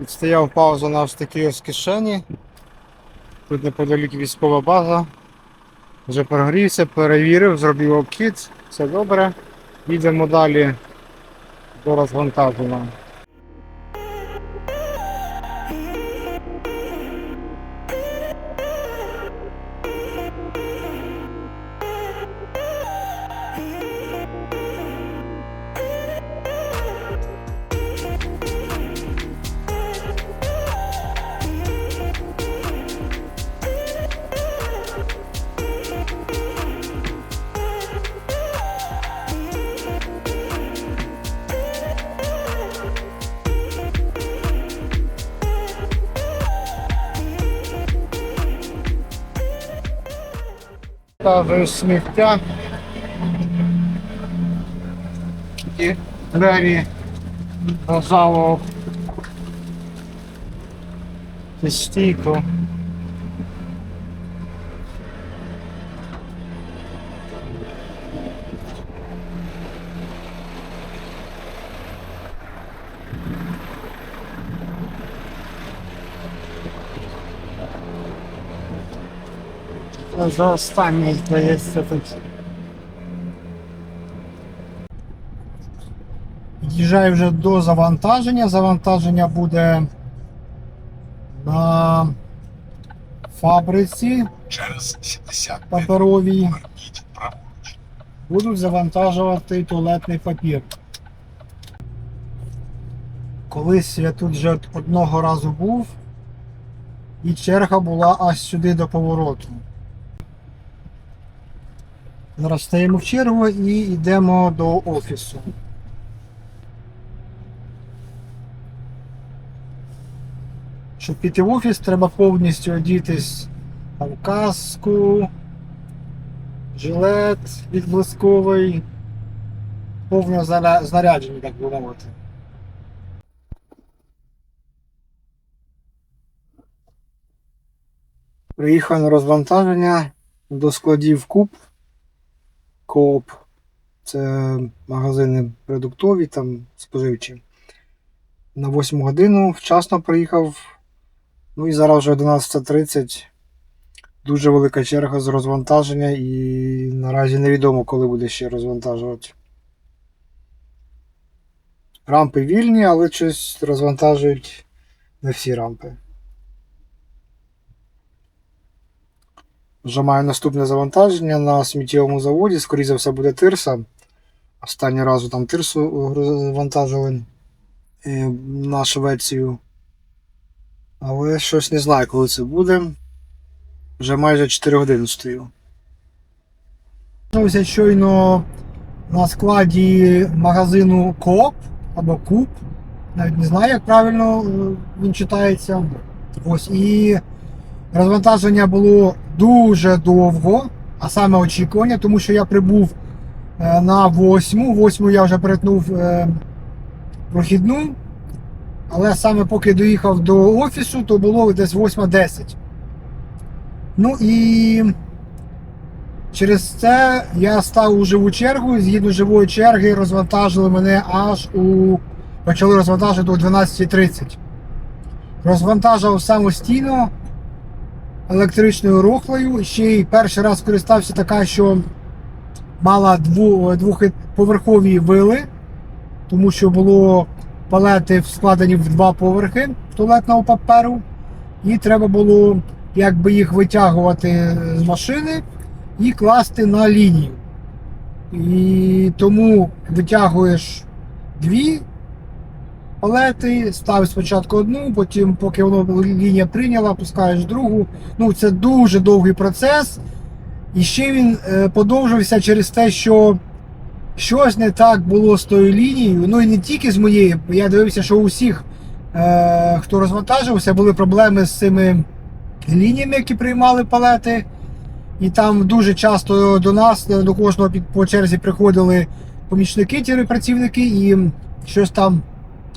Відстояв паузу на такій ось кишені. Тут неподалік військова база. Вже прогрівся, перевірив, зробив обхід, все добре. Їдемо далі до розвантаження. Та сміття. І двері на залу. І. За останнє, здається, тут. Під'їжджаю вже до завантаження. Завантаження буде на фабриці Через 70 паперовій. Будуть завантажувати туалетний папір. Колись я тут вже одного разу був, і черга була аж сюди до повороту. Зараз стаємо в чергу і йдемо до офісу. Щоб піти в офіс, треба повністю одітись там каску, жилет відблисковий, повне знарядження, так би мовити. Приїхав на розвантаження до складів Куб. Коop. Це магазини продуктові, там споживчі. На 8 годину вчасно приїхав. Ну і зараз вже 11.30. Дуже велика черга з розвантаження і наразі невідомо, коли буде ще розвантажувати. Рампи вільні, але щось розвантажують не всі рампи. Вже маю наступне завантаження на сміттєвому заводі. Скоріше за все буде тирса. Останній раз там тирсу завантажили е, на Швецію. Але щось не знаю, коли це буде. Вже майже 4 години стою. Ось щойно на складі магазину Коop або Куб. Навіть не знаю, як правильно е, він читається. Ось і розвантаження було дуже довго, а саме очікування, тому що я прибув е, на 8. 8 я вже перетнув е, прохідну. Але саме поки доїхав до офісу, то було десь 8.10. Ну і через це я став у живу чергу. Згідно живої черги, розвантажили мене аж у. Почали розвантажити о 12.30. Розвантажив самостійно електричною рухлею. Ще й перший раз скористався така, що мала дву, двохповерхові вили, тому що було палети складені в два поверхи туалетного паперу. І треба було якби їх витягувати з машини і класти на лінію. І тому витягуєш дві палети, ставиш спочатку одну, потім, поки воно лінія прийняла, пускаєш другу. Ну, це дуже довгий процес. І ще він е, подовжився через те, що щось не так було з тою лінією. Ну і не тільки з моєю. Я дивився, що у всіх, е, хто розвантажився, були проблеми з цими лініями, які приймали палети. І там дуже часто до нас, до кожного по черзі приходили помічники, ті працівники, і щось там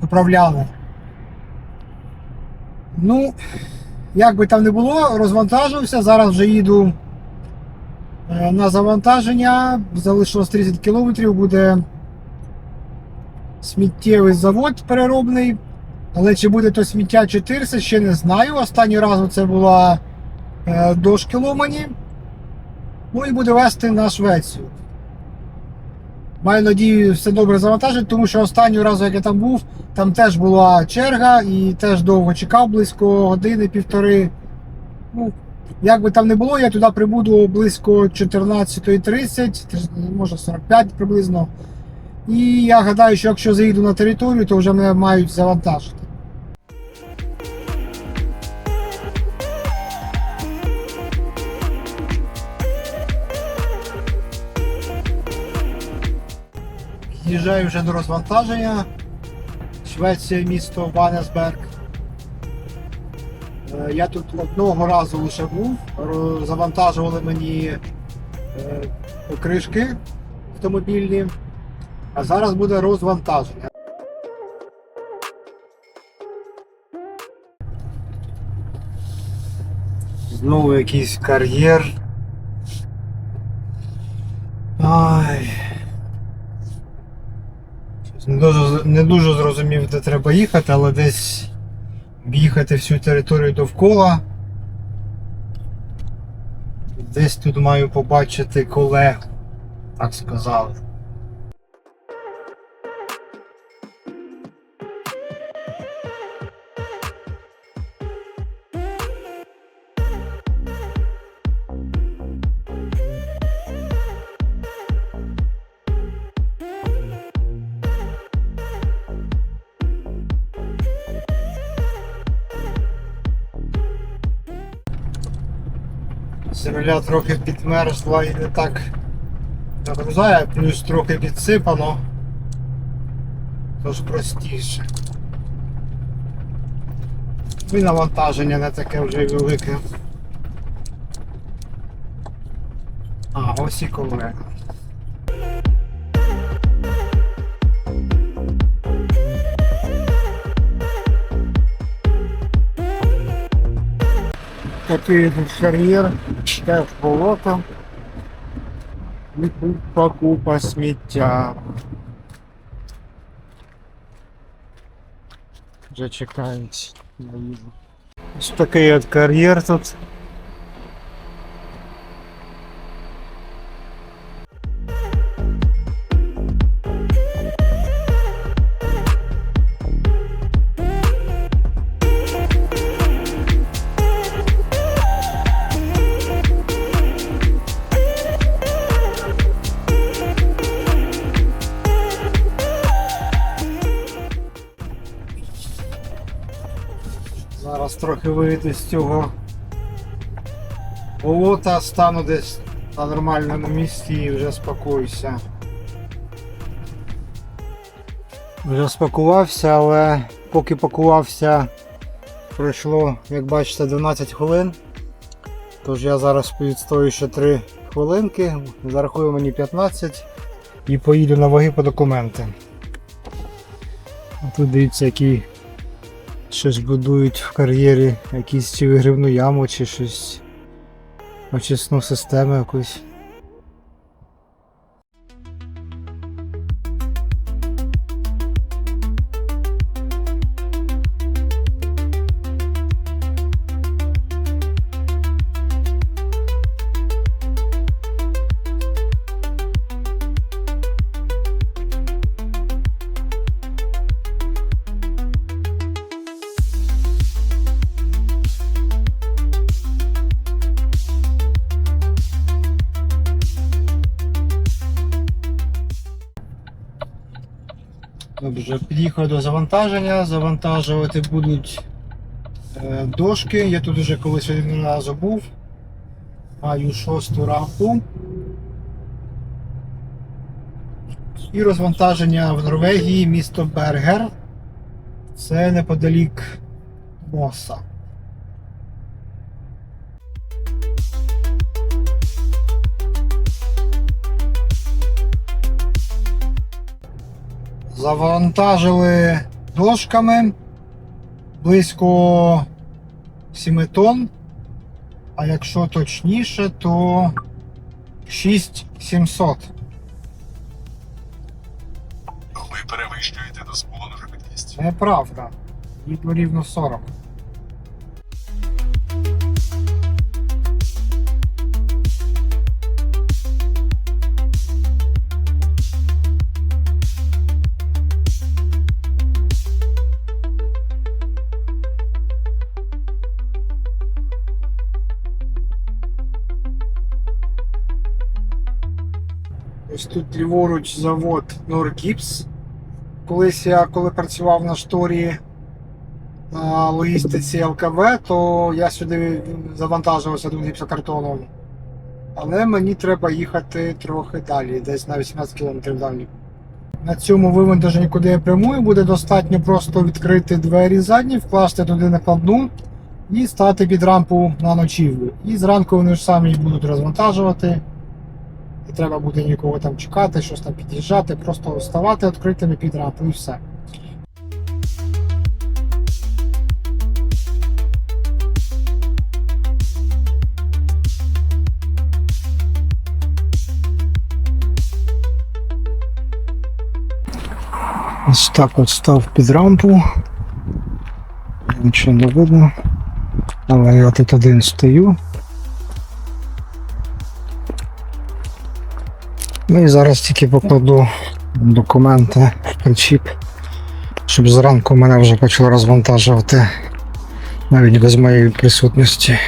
поправляли. Ну, як би там не було, розвантажився. Зараз вже їду е, на завантаження. Залишилось 30 кілометрів, буде сміттєвий завод переробний. Але чи буде то сміття 400, ще не знаю. Останній раз це була е, дошки ломані. Ну і буде вести на Швецію. Маю надію, все добре завантажить, тому що останнього разу, як я там був, там теж була черга і теж довго чекав, близько години-півтори. Ну, як би там не було, я туди прибуду близько 14.30, може 45 приблизно. І я гадаю, що якщо заїду на територію, то вже мене мають завантажити. Їжджаю вже до розвантаження. Швеція, місто Ванесберг. Е, Я тут одного разу лише був. Завантажували мені е, покришки автомобільні, а зараз буде розвантаження. Знову якийсь кар'єр. Ай. Не дуже, не дуже зрозумів, де треба їхати, але десь їхати всю територію довкола. Десь тут маю побачити колегу, так сказали. Земля трохи підмерзла і не так загрузає, плюс трохи підсипано. Тож простіше. І навантаження не таке вже велике. А, ось і колега. Такий тут кар'єр, теж болото. І купа купа сміття. Вже чекають на їду. Ось такий от тут. Зараз трохи вийду з цього болота, стану десь на нормальному місці і вже спакуюся. Вже спакувався, але поки пакувався, пройшло, як бачите, 12 хвилин. Тож я зараз відстою ще 3 хвилинки, зарахую мені 15 і поїду на ваги по документи. А тут дивіться, який щось будують в кар'єрі, якісь чи вигрівну яму, чи щось. Очисну систему якусь. Добре, під'їхав до завантаження. Завантажувати будуть е, дошки. Я тут вже колись один раз був. Маю шосту рампу. І розвантаження в Норвегії, місто Бергер. Це неподалік Моса. Завантажили дошками близько 7 тонн. А якщо точніше, то 6700. Ви перевищуєте дозволену швидкість. Неправда. Їду рівно 40. Ось тут ліворуч завод Норкіпс. Колись я коли працював на шторі на логістиці ЛКВ, то я сюди завантажувався до гіпсокартоном. Але мені треба їхати трохи далі, десь на 18 км далі. На цьому вивантаженні, куди я прямую, буде достатньо просто відкрити двері задні, вкласти туди накладну і стати під рампу на ночівлю. І зранку вони ж самі будуть розвантажувати. Не треба буде нікого там чекати, щось там під'їжджати, просто ставати відкритими під рампу і все. Ось так от став під рампу. Нічого не видно. Але я тут один стою. Ну і зараз тільки покладу документи в причіп, щоб зранку мене вже почали розвантажувати навіть без моєї присутності.